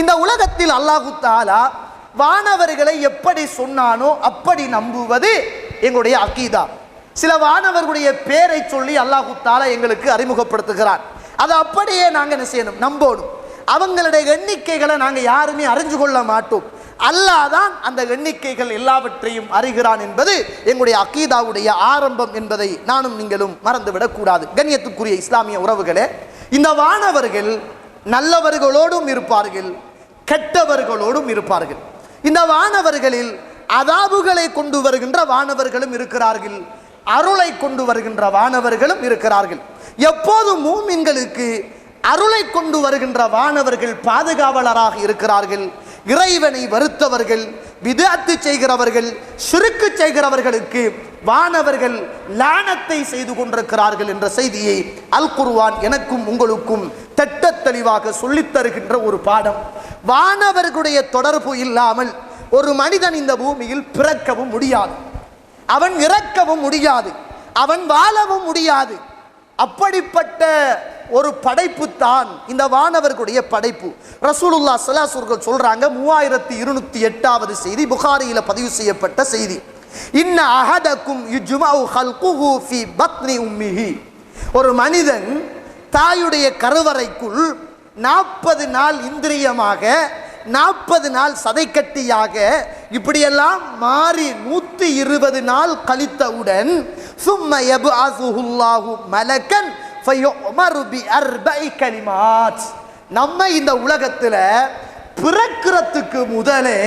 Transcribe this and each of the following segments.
இந்த உலகத்தில் அல்லாஹு தாலா வானவர்களை எப்படி சொன்னானோ அப்படி நம்புவது எங்களுடைய அக்கீதா சில வானவர்களுடைய பேரை சொல்லி அல்லாஹு தாலா எங்களுக்கு அறிமுகப்படுத்துகிறார். அதை அப்படியே நாங்கள் என்ன செய்யணும்? நம்பணும். அவங்களுடைய எண்ணிக்கைகளை நாங்கள் யாருமே அறிஞ்சு கொள்ள மாட்டோம். அல்லாஹ் தான் அந்த எண்ணிக்கைகள் எல்லாவற்றையும் அறிகிறான் என்பது எங்களுடைய அக்கீதாவுடைய ஆரம்பம் என்பதை நானும் நீங்களும் மறந்துவிடக்கூடாது கண்ணியத்துக்குரிய இஸ்லாமிய உறவுகளே இந்த வானவர்கள் நல்லவர்களோடும் இருப்பார்கள் கெட்டவர்களோடும் இருப்பார்கள். இந்த வானவர்களில் அதாபுகளை கொண்டு வருகின்ற வானவர்களும் இருக்கிறார்கள் அருளை கொண்டு வருகின்ற வானவர்களும் இருக்கிறார்கள். எப்போது மூமின்களுக்கு அருளை கொண்டு வருகின்ற வானவர்கள் பாதுகாவலராக இருக்கிறார்கள் இறைவனை வருத்தவர்கள் விதாத்து செய்கிறவர்கள் சுருக்கு செய்கிறவர்களுக்கு வானவர்கள் லானத்தை செய்து கொண்டிருக்கிறார்கள் என்ற செய்தியை அல் குர்வான் எனக்கும் உங்களுக்கும் திட்ட தெளிவாக சொல்லித் தருகின்ற ஒரு பாடம். வானவர்களுடைய தொடர்பு இல்லாமல் ஒரு மனிதன் இந்த பூமியில் பிறக்கவும் முடியாது. அவன் இறக்கவும் முடியாது. அவன் வாழவும் முடியாது. அப்படிப்பட்ட ஒரு படைப்பு தான் இந்த வானவர்களுடைய படைப்பு. ரசூலுல்லா சலாசூர்கள் சொல்றாங்க மூவாயிரத்தி இருநூத்தி எட்டாவது செய்தி புகாரியில பதிவு செய்யப்பட்ட செய்தி. இன்ன அகதக்கும் யுஜ்மஉ ஹல்குஹு ஃபி பத்னி உம்மிஹி. ஒரு மனிதன் தாயுடைய கருவறைக்குள் நாற்பது நாள் இந்திரியமாக நாற்பது நாள் சதைக்கட்டியாக இப்படியெல்லாம் மாறி நூற்றி இருபது நாள் கழித்தவுடன் சும்ம எபு அசுஹுல்லாஹு மலக்கன் நம்ம இந்த உலகத்தில் பிறக்கிறதுக்கு முதலே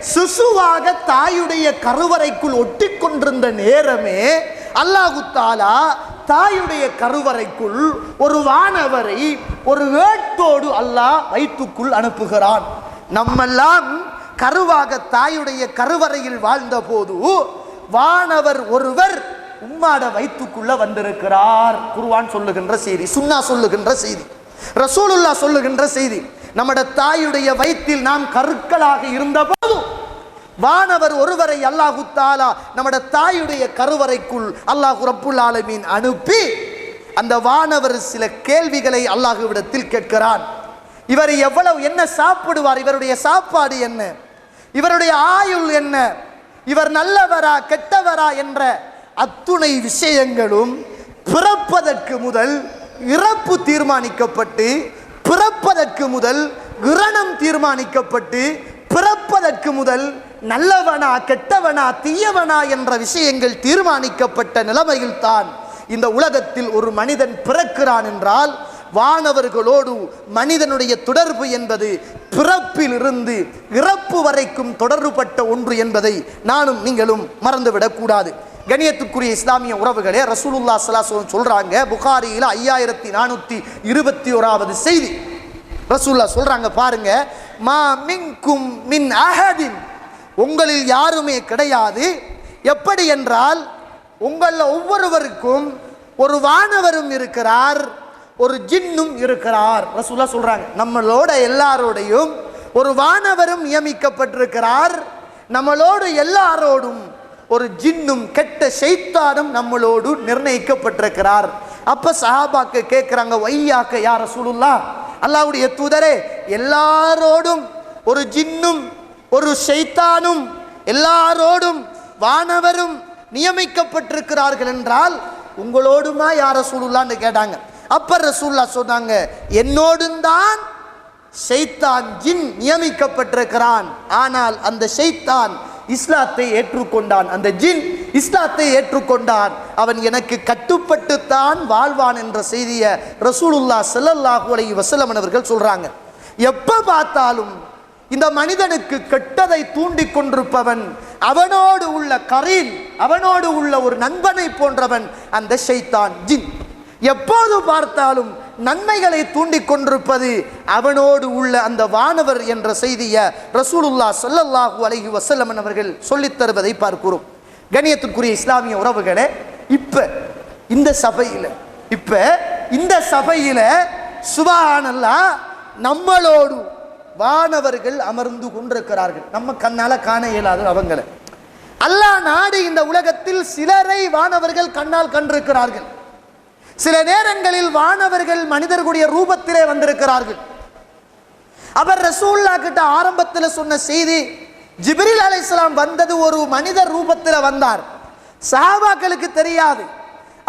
சிசுவாக தாயுடைய கருவறைக்குள் ஒட்டி கொண்டிருந்த நேரமே அல்லாஹு தாலா தாயுடைய கருவறைக்குள் ஒரு வானவரை ஒரு வேட்டோடு அல்லாஹ் வயிற்றுக்குள் அனுப்புகிறான். நம்மெல்லாம் கருவாக தாயுடைய கருவறையில் வாழ்ந்த போது வானவர் ஒருவர் உம்மாட வயிற்றுக்குள்ள வந்திருக்கிறார் குருவான் சொல்லுகின்ற செய்தி சுன்னா சொல்லுகின்ற செய்தி ரசூலுல்லா சொல்லுகின்ற செய்தி. நம்மட தாயுடைய வயிற்றில் நாம் கருக்களாக இருந்த போதும் வானவர் ஒருவரை அல்லாஹு தாலா நம்மட தாயுடைய கருவறைக்குள் அல்லாஹு ரப்புல் ஆலமீன் அனுப்பி அந்த வானவர் சில கேள்விகளை அல்லாஹுவிடத்தில் கேட்கிறான். இவர் எவ்வளவு என்ன சாப்பிடுவார் இவருடைய சாப்பாடு என்ன இவருடைய ஆயுள் என்ன இவர் நல்லவரா கெட்டவரா என்ற அத்துணை விஷயங்களும் பிறப்பதற்கு முதல் இறப்பு தீர்மானிக்கப்பட்டு பிறப்பதற்கு முதல் கிரணம் தீர்மானிக்கப்பட்டு பிறப்பதற்கு முதல் நல்லவனா கெட்டவனா தீயவனா என்ற விஷயங்கள் தீர்மானிக்கப்பட்ட நிலைமையில்தான் இந்த உலகத்தில் ஒரு மனிதன் பிறக்கிறான் என்றால் வானவர்களோடு மனிதனுடைய தொடர்பு என்பது பிறப்பிலிருந்து இறப்பு வரைக்கும் தொடர்புபட்ட ஒன்று என்பதை நானும் நீங்களும் மறந்துவிடக்கூடாது. கணியத்துக்குரிய இஸ்லாமிய உறவுகளே ரசூலுல்லா சலாசலம் சொல்றாங்க புகாரியில் ஐயாயிரத்தி நானூற்றி இருபத்தி ஓராவது செய்தி. ரசூல்லா சொல்றாங்க பாருங்க மா மின்கும் மின் அஹதின். உங்களில் யாருமே கிடையாது. எப்படி என்றால் உங்களில் ஒவ்வொருவருக்கும் ஒரு வானவரும் இருக்கிறார் ஒரு ஜின்னும் இருக்கிறார். ரசூல்லா சொல்றாங்க நம்மளோட எல்லாரோடையும் ஒரு வானவரும் நியமிக்கப்பட்டிருக்கிறார். நம்மளோடு எல்லாரோடும் ஒரு ஜின்னும் கெட்ட செய்தானும் நம்மளோடு நிர்ணயிக்கப்பட்டிருக்கிறார். அப்ப சஹாபாக்கு கேட்குறாங்க வையாக்க யார ரசூலுல்லா அல்லாவுடைய தூதரே எல்லாரோடும் ஒரு ஜின்னும் ஒரு செய்தானும் எல்லாரோடும் வானவரும் நியமிக்கப்பட்டிருக்கிறார்கள் என்றால் உங்களோடுமா யார ரசூலுல்லான்னு கேட்டாங்க. அப்ப ரசூல்லா சொன்னாங்க என்னோடும் தான் செய்தான் ஜின் நியமிக்கப்பட்டிருக்கிறான். ஆனால் அந்த செய்தான் இஸ்லாத்தை ஏற்றுக்கொண்டான். அந்த ஜின் இஸ்லாத்தை ஏற்றுக்கொண்டான். அவன் எனக்கு கட்டுப்பட்டுத்தான் வாழ்வான் என்ற செய்தியை ரசூலுல்லா செல்லல்லாஹு அலை வஸல்லம் அவர்கள் சொல்றாங்க. எப்ப பார்த்தாலும் இந்த மனிதனுக்கு கெட்டதை தூண்டி கொண்டிருப்பவன் அவனோடு உள்ள கரீன் அவனோடு உள்ள ஒரு நண்பனை போன்றவன் அந்த ஷைத்தான் ஜின். எப்போது பார்த்தாலும் நன்மைகளை தூண்டிக் கொண்டிருப்பது அவனோடு உள்ள அந்த வானவர் என்ற செய்தியை ரசூலுல்லா சல்லல்லாஹு அலஹி வசல்லமன் அவர்கள் சொல்லித்தருவதை பார்க்கிறோம். கணியத்துக்குரிய இஸ்லாமிய உறவுகளே இப்போ இந்த சபையில் இப்போ இந்த சபையில் சுபஹானல்லா நம்மளோடு வானவர்கள் அமர்ந்து கொண்டிருக்கிறார்கள். நம்ம கண்ணால் காண இயலாது அவங்களை. அல்லாஹ் நாடு இந்த உலகத்தில் சிலரை வானவர்கள் கண்ணால் கண்டிருக்கிறார்கள். சில நேரங்களில் வானவர்கள் மனிதர்களுடைய ரூபத்திலே வந்திருக்கிறார்கள். அவர் ரசூல்லா கிட்ட ஆரம்பத்தில் சொன்ன செய்தி ஜிப்ரீல் அலைஹிஸ்ஸலாம் வந்தது ஒரு மனிதர் ரூபத்தில் வந்தார். சஹாபாக்களுக்கு தெரியாது.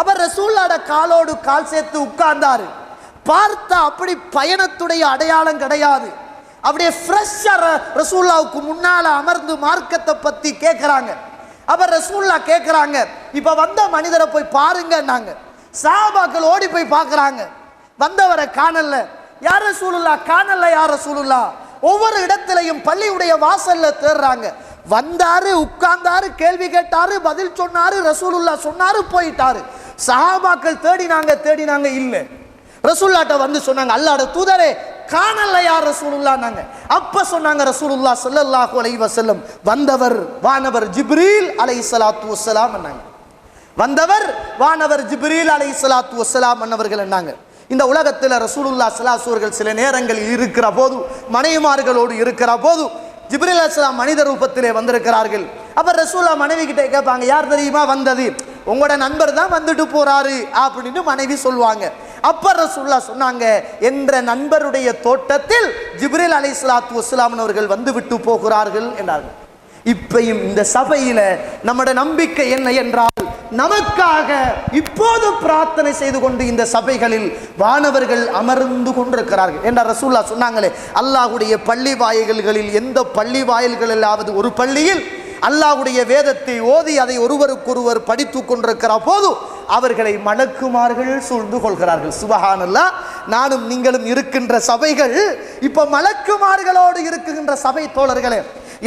அவர் ரசூல்லாட காலோடு கால் சேர்த்து உட்கார்ந்தாரு. பார்த்தா அப்படி பயணத்துடைய அடையாளம் கிடையாது. அப்படியே ஃப்ரெஷ்ஷாக ரசூல்லாவுக்கு முன்னால் அமர்ந்து மார்க்கத்தை பற்றி கேட்குறாங்க அவர் ரசூல்லா கேட்குறாங்க இப்போ வந்த மனிதரை போய் பாருங்கன்னாங்க. சாபாக்கள் ஓடி போய் பார்க்குறாங்க. வந்தவரை காணல யார் சூழலா காணல யார சூழலா ஒவ்வொரு இடத்திலையும் பள்ளியுடைய வாசல்ல தேடுறாங்க வந்தாரு உட்கார்ந்தாரு கேள்வி கேட்டாரு பதில் சொன்னாரு ரசூலுல்லா சொன்னாரு போயிட்டாரு. சஹாபாக்கள் தேடினாங்க தேடினாங்க இல்ல. ரசூல்லாட்ட வந்து சொன்னாங்க அல்லாட தூதரே காணல யார் ரசூலுல்லான்னாங்க அப்ப சொன்னாங்க ரசூலுல்லா ஸல்லல்லாஹு அலைஹி வஸல்லம். வந்தவர் வானவர் ஜிப்ரீல் அலைஹிஸ்ஸலாத்து வஸ்ஸலாம் என்னாங்க வந்தவர் வானவர் ஜிப்ரீல் அலை சலாத்து வசலாம் அன்னவர்கள் என்னாங்க? இந்த உலகத்தில் ரசூலுல்லா சலாசூர்கள் சில நேரங்களில் இருக்கிற போது மனைவிமார்களோடு இருக்கிற போது ஜிப்ரீல் அலைஹிஸ்ஸலாம் மனித ரூபத்திலே வந்திருக்கிறார்கள். அப்ப ரசூல்லா மனைவி கிட்ட கேட்பாங்க யார் தெரியுமா வந்தது? உங்களோட நண்பர் தான் வந்துட்டு போறாரு அப்படின்னு மனைவி சொல்லுவாங்க. அப்ப ரசூல்லா சொன்னாங்க என்ற நண்பருடைய தோட்டத்தில் ஜிப்ரீல் அலைஹிஸ்ஸலாத்து வஸ்ஸலாம் அவர்கள் வந்து விட்டு போகிறார்கள் என்றார்கள். இப்பையும் இந்த சபையில நம்மட நம்பிக்கை என்ன என்றால் நமக்காக இப்போது பிரார்த்தனை செய்து கொண்டு இந்த சபைகளில் வானவர்கள் அமர்ந்து கொண்டிருக்கிறார்கள். என்ற ரசூல்லா சொன்னாங்களே அல்லாஹுடைய பள்ளி வாயில்களில் எந்த பள்ளி வாயில்களிலாவது ஒரு பள்ளியில் அல்லாஹுடைய வேதத்தை ஓதி அதை ஒருவருக்கொருவர் படித்து கொண்டிருக்கிற போது அவர்களை மலக்குமார்கள் சூழ்ந்து கொள்கிறார்கள். சுபஹானல்லா நானும் நீங்களும் இருக்கின்ற சபைகள் இப்போ மலக்குமார்களோடு இருக்குகின்ற சபை தோழர்களே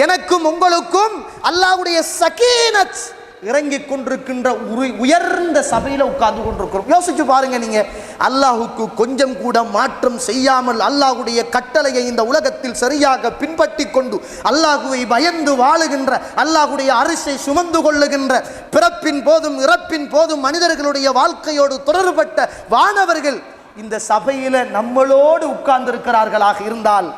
எனக்கும் உங்களுக்கும் அல்லாஹ்வுடைய சகீனத் இறங்கிக் கொண்டிருக்கின்ற உரு- உயர்ந்த சபையில உட்கார்ந்து கொண்டிருக்கிறோம். யோசிச்சு பாருங்க நீங்க. அல்லாஹுக்கு கொஞ்சம் கூட மாற்றம் செய்யாமல் அல்லாஹ்வுடைய கட்டளையை இந்த உலகத்தில் சரியாக பின்பற்றி கொண்டு அல்லாஹுவை பயந்து வாழுகின்ற அல்லாஹ்வுடைய அரிசை சுமந்து கொள்ளுகின்ற பிறப்பின் போதும் இறப்பின் போதும் மனிதர்களுடைய வாழ்க்கையோடு தொடர்பட்ட வானவர்கள் இந்த சபையில நம்மளோடு உட்கார்ந்திருக்கிறார்களாக இருந்தால்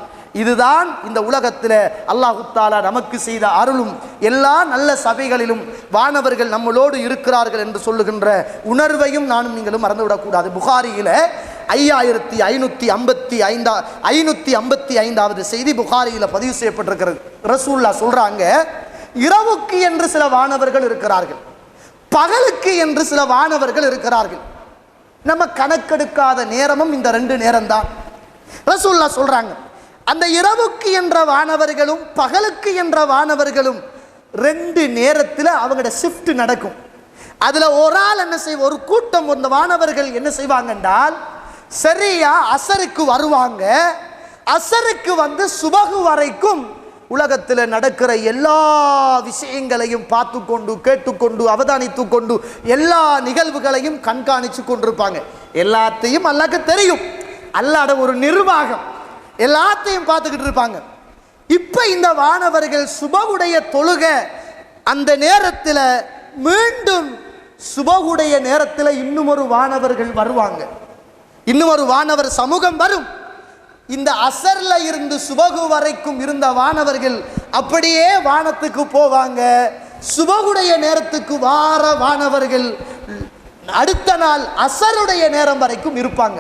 இதுதான் இந்த உலகத்தில் அல்லாஹுத்தாலா நமக்கு செய்த அருளும். எல்லா நல்ல சபைகளிலும் வானவர்கள் நம்மளோடு இருக்கிறார்கள் என்று சொல்லுகின்ற உணர்வையும் நானும் நீங்களும் மறந்துவிடக்கூடாது. புகாரியில் ஐயாயிரத்தி ஐநூற்றி ஐம்பத்தி ஐந்தா ஐநூற்றி ஐம்பத்தி ஐந்தாவது செய்தி புகாரியில் பதிவு செய்யப்பட்டிருக்கிறது. ரசூல்லா சொல்கிறாங்க இரவுக்கு என்று சில வானவர்கள் இருக்கிறார்கள். பகலுக்கு என்று சில வானவர்கள் இருக்கிறார்கள். நம்ம கணக்கெடுக்காத நேரமும் இந்த ரெண்டு நேரம்தான். ரசூல்லா சொல்கிறாங்க அந்த இரவுக்கு என்ற வானவர்களும் பகலுக்கு என்ற வானவர்களும் ரெண்டு நேரத்தில் அவங்களோட ஷிஃப்ட் நடக்கும். அதில் ஒரு ஆள் என்ன செய்வ ஒரு கூட்டம் வந்த வானவர்கள் என்ன செய்வாங்க என்றால் சரியா அசருக்கு வருவாங்க. அசருக்கு வந்து சுபகு வரைக்கும் உலகத்தில் நடக்கிற எல்லா விஷயங்களையும் பார்த்து கொண்டு கேட்டுக்கொண்டு அவதானித்து கொண்டு எல்லா நிகழ்வுகளையும் கண்காணித்து கொண்டிருப்பாங்க. எல்லாத்தையும் அல்லாக்கு தெரியும். அல்லாட ஒரு நிர்வாகம். எல்லாத்தையும் பார்த்துக்கிட்டு இருப்பாங்க. இப்போ இந்த வானவர்கள் சுபகுடைய தொழுக அந்த நேரத்தில் மீண்டும் சுபகுடைய நேரத்தில் இன்னும் ஒரு வானவர்கள் வருவாங்க. இன்னும் ஒரு வானவர் சமூகம் வரும். இந்த அசர்ல இருந்து சுபகு வரைக்கும் இருந்த வானவர்கள் அப்படியே வானத்துக்கு போவாங்க. சுபகுடைய நேரத்துக்கு வார வானவர்கள் அடுத்த நாள் அசருடைய நேரம் வரைக்கும் இருப்பாங்க.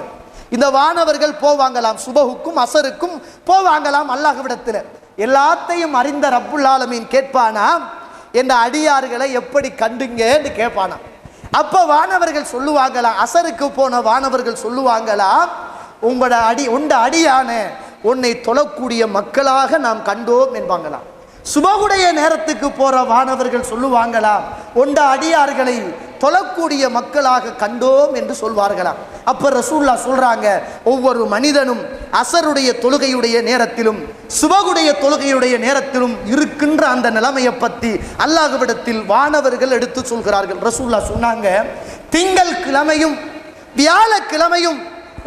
இந்த வானவர்கள் போவாங்களாம் சுபகுக்கும் அசருக்கும் போவாங்களாம் அல்லாஹ்விடத்தில். எல்லாத்தையும் அறிந்த ரப்புல்லாலமீன் கேட்பானா? கேட்பானாம் என்ற அடியார்களை எப்படி கண்டுங்கன்னு கேட்பானா? அப்ப வானவர்கள் சொல்லுவாங்களாம் அசருக்கு போன வானவர்கள் சொல்லுவாங்களாம் உங்களோட அடி உண்ட அடியான உன்னை தொழக்கூடிய மக்களாக நாம் கண்டோம் என்பாங்களாம். சுபகுடைய நேரத்துக்கு போற வானவர்கள் சொல்லுவாங்களாம் உண்ட அடியார்களை தொழக்கூடிய மக்களாக கண்டோம் என்று சொல்வார்களாம் அப்போ ரசூல்லா சொல்கிறாங்க ஒவ்வொரு மனிதனும் அசருடைய தொழுகையுடைய நேரத்திலும் சுபகுடைய தொழுகையுடைய நேரத்திலும் இருக்கின்ற அந்த நிலைமையை பற்றி அல்லாஹுவிடத்தில் வானவர்கள் எடுத்து சொல்கிறார்கள். ரசூல்லா சொன்னாங்க திங்கள் கிழமையும் வியாழக்கிழமையும்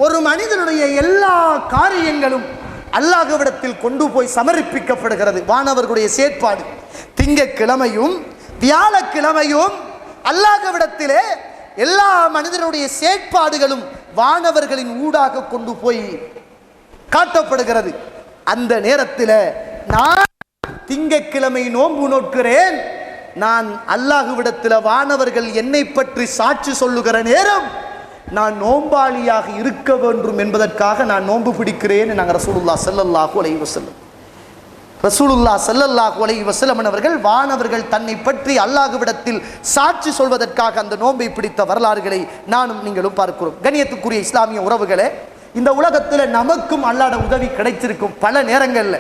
ஒரு மனிதனுடைய எல்லா காரியங்களும் அல்லாஹுவிடத்தில் கொண்டு போய் சமர்ப்பிக்கப்படுகிறது. வானவர்களுடைய செயற்பாடு. திங்கக்கிழமையும் வியாழக்கிழமையும் அல்லாஹவிடத்திலே எல்லா மனிதனுடைய செயற்பாடுகளும் வானவர்களின் ஊடாக கொண்டு போய் காட்டப்படுகிறது. அந்த நேரத்தில் நான் திங்கக்கிழமை நோன்பு நோட்கிறேன். நான் அல்லாஹுவிடத்தில் வானவர்கள் என்னை பற்றி சாட்சி சொல்லுகிற நேரம் நான் நோம்பாளியாக இருக்க வேண்டும் என்பதற்காக நான் நோன்பு பிடிக்கிறேன் நாங்கள் ரசூலுல்லா செல்லல்லாஹு அலைவசல்லம் ரசூலுல்லா சல்லல்லாஹ் அலைஹி வசலமன் அவர்கள் வானவர்கள் தன்னை பற்றி அல்லாஹுவிடத்தில் சாட்சி சொல்வதற்காக அந்த நோன்பை பிடித்த வரலாறுகளை நானும் நீங்களும் பார்க்கிறோம். கணியத்துக்குரிய இஸ்லாமிய உறவுகளே இந்த உலகத்தில் நமக்கும் அல்லாட உதவி கிடைச்சிருக்கும் பல நேரங்களில்.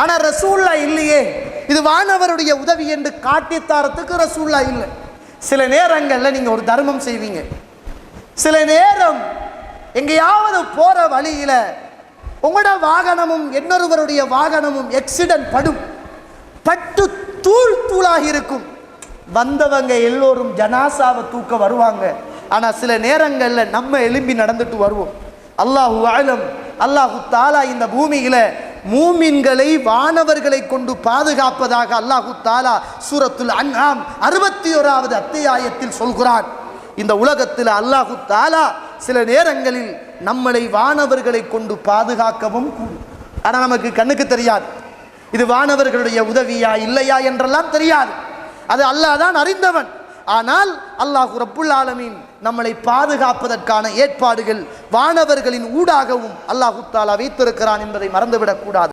ஆனால் ரசூல்லா இல்லையே. இது வானவருடைய உதவி என்று காட்டித்தாரத்துக்கு ரசூல்லா இல்லை. சில நேரங்களில் நீங்கள் ஒரு தர்மம் செய்வீங்க. சில நேரம் எங்கேயாவது போகிற வழியில் உங்களோட வாகனமும் இன்னொருவருடைய வாகனமும் எக்ஸிடென்ட் படும். பட்டு தூள் தூளாக இருக்கும். வந்தவங்க எல்லோரும் ஜனாசாவை தூக்க வருவாங்க. ஆனால் சில நேரங்களில் நம்ம எலும்பி நடந்துட்டு வருவோம். அல்லாஹு ஆழம் அல்லாஹு தாலா இந்த பூமியில் மூமின்களை வானவர்களை கொண்டு பாதுகாப்பதாக அல்லாஹு தாலா சூரத்துல் அன்ஆம் அறுபத்தி ஓராவது அத்தியாயத்தில் சொல்கிறான். இந்த உலகத்தில் அல்லாஹு தாலா சில நேரங்களில் நம்மளை வானவர்களை கொண்டு பாதுகாக்கவும் கூடும். ஆனால் நமக்கு கண்ணுக்கு தெரியாது. இது வானவர்களுடைய உதவியா இல்லையா என்றெல்லாம் தெரியாது. அது அல்லாஹ் தான் அறிந்தவன். ஆனால் அல்லாஹ் ரப்புல் ஆலமீன் நம்மளை பாதுகாப்பதற்கான ஏற்பாடுகள் வானவர்களின் ஊடாகவும் அல்லாஹு தாலா வைத்திருக்கிறான் என்பதை மறந்துவிடக் கூடாது.